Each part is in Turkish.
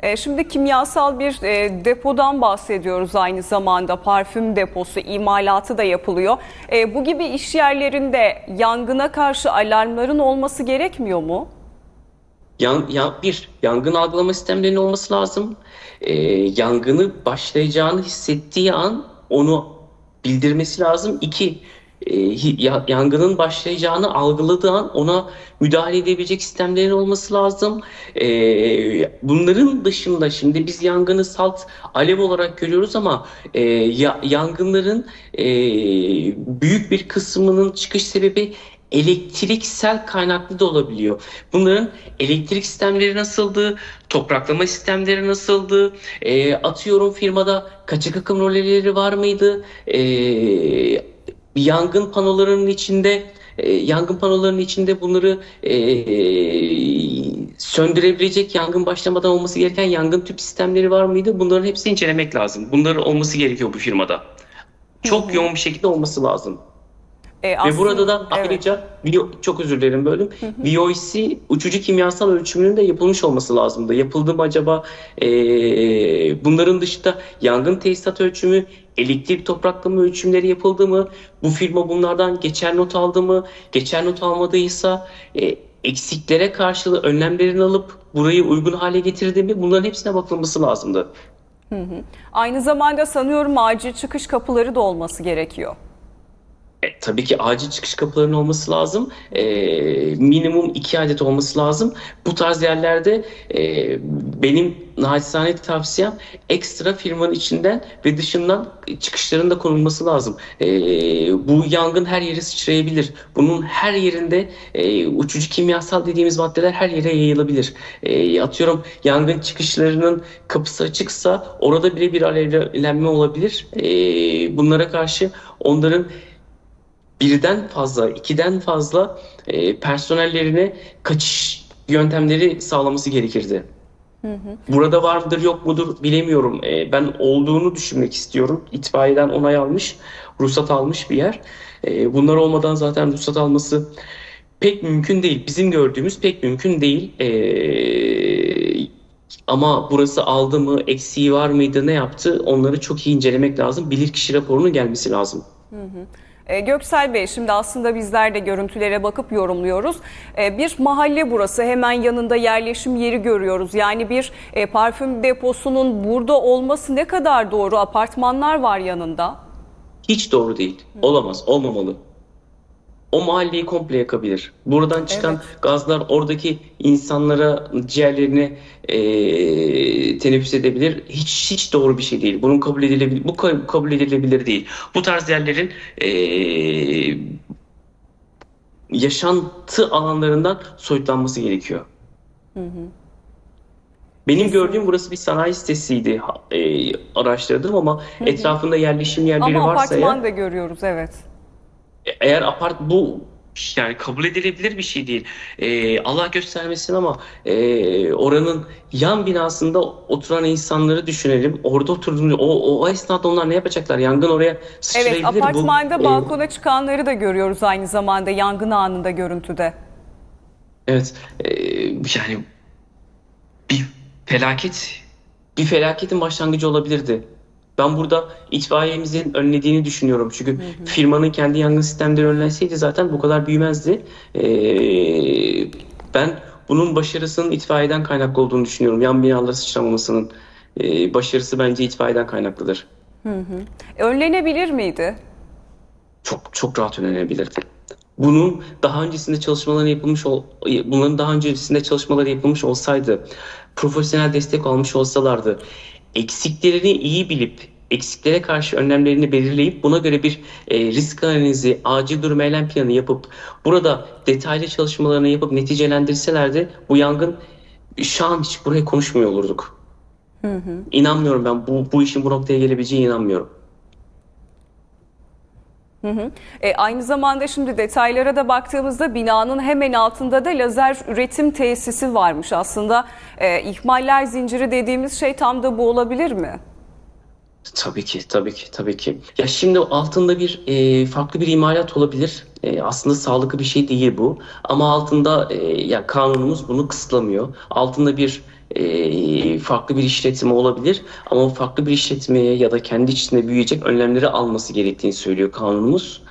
E, Şimdi kimyasal bir e, depodan bahsediyoruz aynı zamanda. Parfüm deposu imalatı da yapılıyor. E, Bu gibi iş yerlerinde yangına karşı alarmların olması gerekmiyor mu? Yan, ya, bir, yangın algılama sistemlerinin olması lazım. Ee, yangını başlayacağını hissettiği an onu bildirmesi lazım. İki, e, yangının başlayacağını algıladığı an ona müdahale edebilecek sistemlerin olması lazım. Ee, bunların dışında şimdi biz yangını salt alev olarak görüyoruz ama e, ya- yangınların e, büyük bir kısmının çıkış sebebi elektriksel kaynaklı da olabiliyor. Bunların elektrik sistemleri nasıldı, topraklama sistemleri nasıldı, e, atıyorum firmada kaçak akım roleleri var mıydı, e, yangın panolarının içinde e, yangın panolarının içinde bunları e, söndürebilecek yangın başlamadan olması gereken yangın tüp sistemleri var mıydı? Bunların hepsini incelemek lazım. Bunların olması gerekiyor bu firmada. Çok yoğun bir şekilde olması lazım. E, Ve aslında- burada da evet. ayrıca VO çok özür dilerim bölüm. VOC uçucu kimyasal ölçümünün de yapılmış olması lazımdı. Yapıldı mı acaba? Ee, bunların dışında yangın tesisat ölçümü, elektrik topraklama ölçümleri yapıldı mı? Bu firma bunlardan geçer not aldı mı? Geçer not almadıysa e, eksiklere karşılığı önlemlerini alıp burayı uygun hale getirdi mi? Bunların hepsine bakılması lazımdı. Aynı zamanda sanıyorum acil çıkış kapıları da olması gerekiyor. E, tabii ki acil çıkış kapılarının olması lazım. E, minimum iki adet olması lazım. Bu tarz yerlerde e, benim naçizane tavsiyem ekstra firmanın içinden ve dışından çıkışların da konulması lazım. E, bu yangın her yere sıçrayabilir. Bunun her yerinde e, uçucu kimyasal dediğimiz maddeler her yere yayılabilir. E, atıyorum yangın çıkışlarının kapısı açıksa orada bile bir alevlenme olabilir. E, bunlara karşı onların birden fazla, ikiden fazla e, personellerine kaçış yöntemleri sağlaması gerekirdi. Burada vardır yok mudur bilemiyorum. E, ben olduğunu düşünmek istiyorum. İtfaiyeden onay almış, ruhsat almış bir yer. E, bunlar olmadan zaten ruhsat alması pek mümkün değil. Bizim gördüğümüz pek mümkün değil. E, ama burası aldı mı, eksiği var mıydı, ne yaptı onları çok iyi incelemek lazım. Bilirkişi raporunun gelmesi lazım. E, Göksel Bey şimdi aslında bizler de görüntülere bakıp yorumluyoruz. E, Bir mahalle burası hemen yanında yerleşim yeri görüyoruz. Yani bir e, parfüm deposunun burada olması ne kadar doğru? Apartmanlar var yanında. Hiç doğru değil. Olamaz, olmamalı. O mahalleyi komple yakabilir. Buradan çıkan Evet. gazlar oradaki insanlara ciğerlerine eee teneffüs edebilir. Hiç hiç doğru bir şey değil. Bunun kabul edilebilir bu ka- kabul edilebilir değil. Bu tarz yerlerin eee, yaşantı alanlarından soyutlanması gerekiyor. Benim gördüğüm burası bir sanayi sitesiydi eee, araştırdım ama etrafında yerleşim yerleri Ama varsa eğer apartman da görüyoruz evet. eğer apart bu yani kabul edilebilir bir şey değil. Ee, Allah göstermesin ama ee, oranın yan binasında oturan insanları düşünelim. Orada oturduğunda o, o esnada onlar ne yapacaklar? Yangın oraya sıçrayabilir. Evet Bu, apartmanda ee, balkona çıkanları da görüyoruz aynı zamanda yangın anında görüntüde. Evet, e, yani bir felaket, bir felaketin başlangıcı olabilirdi. Ben burada itfaiyemizin önlediğini düşünüyorum. Çünkü firmanın kendi yangın sistemleri önlenseydi zaten bu kadar büyümezdi. E, ben bunun başarısının itfaiyeden kaynaklı olduğunu düşünüyorum. Yan binalara sıçramamasının e, başarısı bence itfaiyeden kaynaklıdır. Önlenebilir miydi? çok çok rahat önlenebilirdi. Bunun daha öncesinde çalışmaları yapılmış ol, bunların daha öncesinde çalışmaları yapılmış olsaydı, profesyonel destek almış olsalardı, eksiklerini iyi bilip eksiklere karşı önlemlerini belirleyip buna göre bir e, risk analizi, acil durum eylem planı yapıp burada detaylı çalışmalarını yapıp neticelendirselerdi bu yangın şu an hiç buraya konuşmuyor olurduk. İnanmıyorum ben bu, bu işin bu noktaya gelebileceğine inanmıyorum. E, aynı zamanda şimdi detaylara da baktığımızda binanın hemen altında da lazer üretim tesisi varmış. Aslında e, ihmaller zinciri dediğimiz şey tam da bu olabilir mi? Tabii ki, tabii ki, tabii ki. Ya şimdi altında bir e, farklı bir imalat olabilir. E, aslında sağlıklı bir şey değil bu. Ama altında e, ya kanunumuz bunu kısıtlamıyor. Altında bir e, farklı bir işletme olabilir ama farklı bir işletmeye ya da kendi içinde büyüyecek önlemleri alması gerektiğini söylüyor kanunumuz.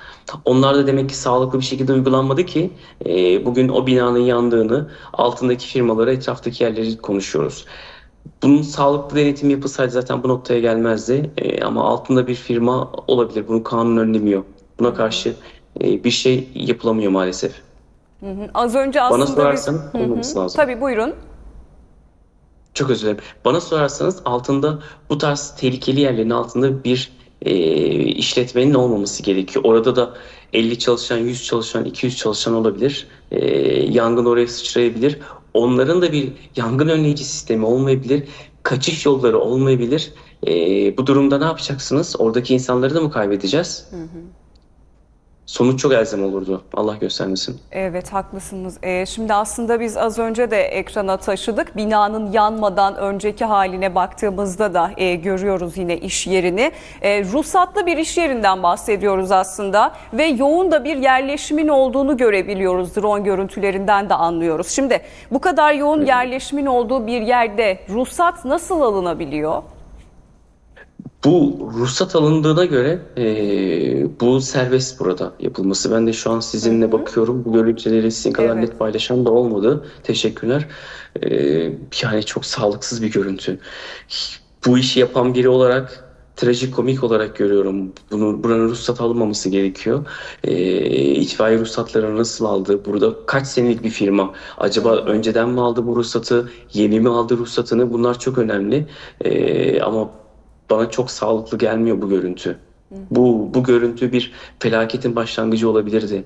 Onlar da demek ki sağlıklı bir şekilde uygulanmadı ki e, bugün o binanın yandığını, altındaki firmaları, etraftaki yerleri konuşuyoruz. Bunun sağlıklı denetim yapılsaydı zaten bu noktaya gelmezdi. E, ama altında bir firma olabilir. Bunu kanun önlemiyor. Buna karşı e, bir şey yapılamıyor maalesef. Hı hı. Az önce aslında Bana sorarsan hı. olmaması lazım. Tabii buyurun. Çok özür dilerim. Bana sorarsanız altında bu tarz tehlikeli yerlerin altında bir e, işletmenin olmaması gerekiyor. Orada da 50 çalışan, 100 çalışan, 200 çalışan olabilir. E, yangın oraya sıçrayabilir. Onların da bir yangın önleyici sistemi olmayabilir. Kaçış yolları olmayabilir. E, bu durumda ne yapacaksınız? Oradaki insanları da mı kaybedeceğiz? Sonuç çok elzem olurdu. Allah göstermesin. Evet haklısınız. Ee, şimdi aslında biz az önce de ekrana taşıdık. Binanın yanmadan önceki haline baktığımızda da e, görüyoruz yine iş yerini. E, ruhsatlı bir iş yerinden bahsediyoruz aslında ve yoğun da bir yerleşimin olduğunu görebiliyoruz. Drone görüntülerinden de anlıyoruz. Şimdi bu kadar yoğun yerleşimin olduğu bir yerde ruhsat nasıl alınabiliyor? Bu ruhsat alındığına göre eee, bu serbest burada yapılması. Ben de şu an sizinle bakıyorum. Bu görüntüleri sizin kadar Evet. net paylaşan da olmadı. Teşekkürler. Eee, yani çok sağlıksız bir görüntü. Bu işi yapan biri olarak trajikomik olarak görüyorum. Bunu buranın ruhsat alınmaması gerekiyor. Eee itfaiye ruhsatlarını nasıl aldı? Burada kaç senelik bir firma? Acaba önceden mi aldı bu ruhsatı? Yeni mi aldı ruhsatını? Bunlar çok önemli. Eee, ama bana çok sağlıklı gelmiyor bu görüntü. Bu bu görüntü bir felaketin başlangıcı olabilirdi.